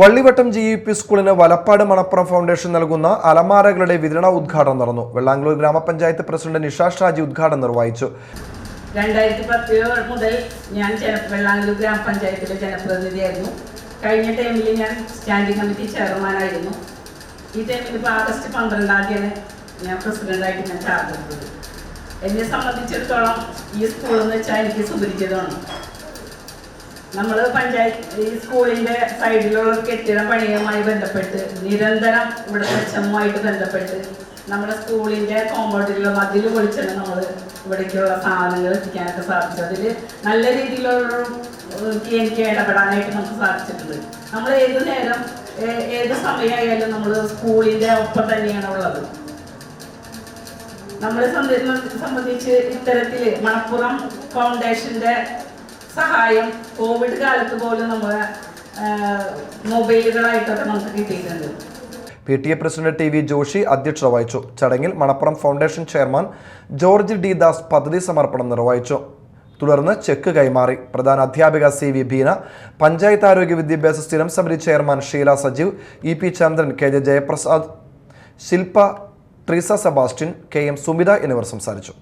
Vallivattam G U P സ്കൂളിന് Valappad Manappuram foundation നൽകുന്ന അലമാരകളുടെ വിതരണ ഉദ്ഘാടനം നടന്നു. വെള്ളാംഗ്ലൂർ ഗ്രാമപഞ്ചായത്ത് പ്രസിഡന്റ് നിഷ ഷാജി ഉദ്ഘാടനം നിർവഹിച്ചു. രണ്ടായിരത്തി പത്ത് മുതൽ ഞാൻ ജന വെള്ളാങ്കല്ലൂർ ഗ്രാമപഞ്ചായത്തിലെ ജനപ്രതിനിധിയായിരുന്നു. കഴിഞ്ഞ ടൈമിൽ ഞാൻ സ്റ്റാൻഡിംഗ് കമ്മിറ്റി ചെയർമാനായിരുന്നു ഈ ടൈമിൽ ഇപ്പോൾ ആഗസ്റ്റ് പന്ത്രണ്ടാം തീയതിയാണ് ഞാൻ പ്രസിഡന്റായിട്ട് ഞാൻ ചാർജ് എടുത്തത്. എന്നെ സംബന്ധിച്ചിടത്തോളം ഈ സ്കൂൾ വെച്ചാൽ എനിക്ക് സുപരിചിതമാണ്. നമ്മൾ പഞ്ചായത്ത് ഈ സ്കൂളിന്റെ സൈഡിലുള്ള കെട്ടിട പണിയുമായി ബന്ധപ്പെട്ട് നിരന്തരം ഇവിടെ സ്വച്ഛമായിട്ട് ബന്ധപ്പെട്ട് നമ്മുടെ സ്കൂളിന്റെ കോമ്പൗണ്ടിലുള്ള മതിൽ പൊളിച്ചാണ് നമ്മൾ ഇവിടേക്കുള്ള സാധനങ്ങൾ എത്തിക്കാനൊക്കെ സാധിച്ചത്. അതിൽ നല്ല രീതിയിലുള്ള എനിക്ക് ഇടപെടാനായിട്ട് നമുക്ക് സാധിച്ചിട്ടുണ്ട്. നമ്മൾ ഏത് നേരം ഏത് സമയമായാലും നമ്മൾ സ്കൂളിന്റെ ഒപ്പം തന്നെയാണ് ഉള്ളത്. നമ്മളെ സംബന്ധി- സംബന്ധിച്ച് ഇത്തരത്തിൽ മണപ്പുറം ഫൗണ്ടേഷന്റെ സഹായം കോവിഡ് കാലത്ത് പോലും നമ്മൾ മൊബൈലുകളായിട്ടൊക്കെ നമുക്ക് കിട്ടിയിട്ടുണ്ട്. P T A president T V Joshy അധ്യക്ഷത വഹിച്ചു. ചടങ്ങിൽ Manappuram foundation chairman George D Das പദ്ധതി സമർപ്പണം നിർവഹിച്ചു. തുടർന്ന് ചെക്ക് കൈമാറി. പ്രധാന അധ്യാപിക സി വി ബീന പഞ്ചായത്ത് ആരോഗ്യ വിദ്യാഭ്യാസ സ്ഥിരം സമിതി chairman Sheela Sajeev E P Chandran K J Jayaprasad Shilpa Treesa Sebastian K M Sumitha എന്നിവർ സംസാരിച്ചു.